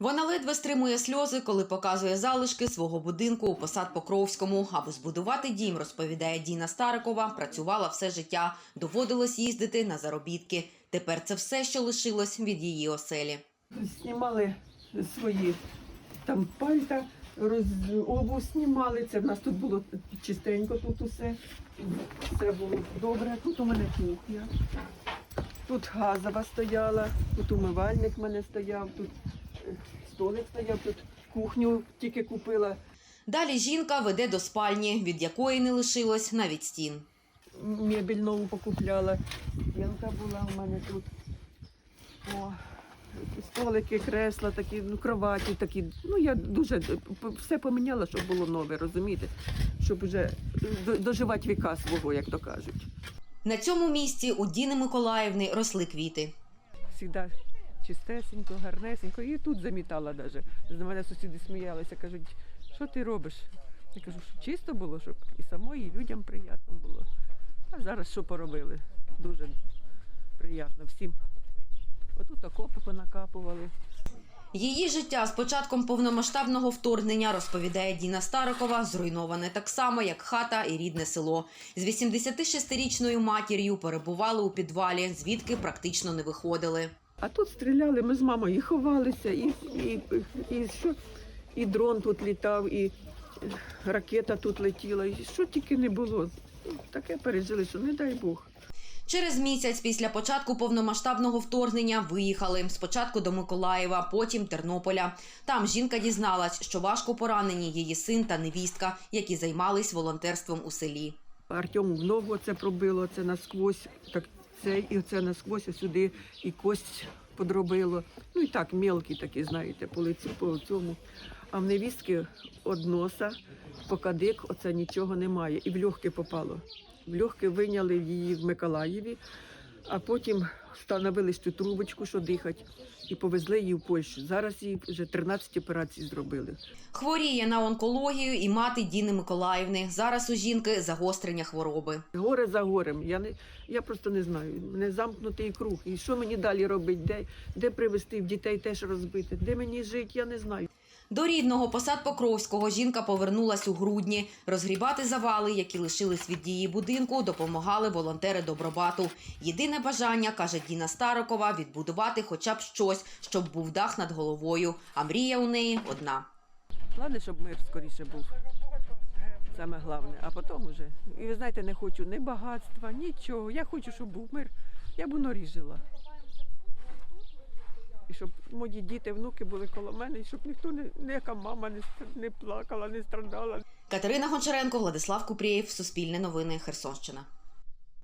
Вона ледве стримує сльози, коли показує залишки свого будинку у посад Покровському. Аби збудувати дім, розповідає Діна Старикова, працювала все життя. Доводилось їздити на заробітки. Тепер це все, що лишилось від її оселі. Знімали свої там пальта, роз... обув знімали. Це в нас тут було чистенько, тут усе. Все було добре. Тут у мене кухня. Тут газова стояла, тут умивальник в мене стояв, тут столик стояв, тут кухню тільки купила. Далі жінка веде до спальні, від якої не лишилось навіть стін. Мебель нову покупляла. Стінка була у мене тут. О, столики, кресла, такі, ну, кроваті такі. Ну, я дуже все поміняла, щоб було нове, розумієте? Щоб вже доживати віка свого, як то кажуть. На цьому місці у Діни Миколаївни росли квіти. Всегда чистесенько, гарнесенько. І тут замітала навіть. З мене сусіди сміялися, кажуть, що ти робиш? Я кажу, що чисто було, щоб і самої, і людям приємно було. А зараз що поробили? Дуже приємно всім. Отут окопи понакапували. Її життя з початком повномасштабного вторгнення, розповідає Діна Старикова, зруйноване так само, як хата і рідне село. З 86-річною матір'ю перебували у підвалі, звідки практично не виходили. А тут стріляли, ми з мамою і ховалися, і, і, і, що, і дрон тут літав, і ракета тут летіла, і що тільки не було. Таке пережили, що не дай Бог. Через місяць після початку повномасштабного вторгнення виїхали спочатку до Миколаєва, потім Тернополя. Там жінка дізналась, що важко поранені її син та невістка, які займались волонтерством у селі. Артему в ногу це пробило, це насквозь, так це і це насквозь сюди, і кость подробило. Ну і так, мелкі такі, знаєте, по лицю, по цьому. А в невістки од носа, по оце нічого немає. І в льохки попало. В льохки вийняли її в Миколаєві, а потім встановили цю трубочку, що дихать, і повезли її в Польщу. Зараз їй вже 13 операцій зробили. Хворіє на онкологію і мати Діни Миколаївни. Зараз у жінки загострення хвороби. Горе за горем. Я не я просто не знаю. Мене замкнутий круг. І що мені далі робити? Де, де привезти дітей теж розбити? Де мені жити? Я не знаю. До рідного посад Покровського жінка повернулась у грудні. Розгрібати завали, які лишились від її будинку, допомагали волонтери Добробату. Єдине бажання, каже Діна Старокова, відбудувати хоча б щось, щоб був дах над головою. А мрія у неї одна. Ладно, щоб мир скоріше був. Саме головне, а потім уже. І ви знаєте, не хочу ні багатства, нічого. Я хочу, щоб був мир. Я б у норі жила. І щоб мої діти, внуки були коло мене, і щоб ніхто не ніяка мама не, не плакала, не страдала. Катерина Гончаренко, Владислав Купрієв, Суспільне новини, Херсонщина.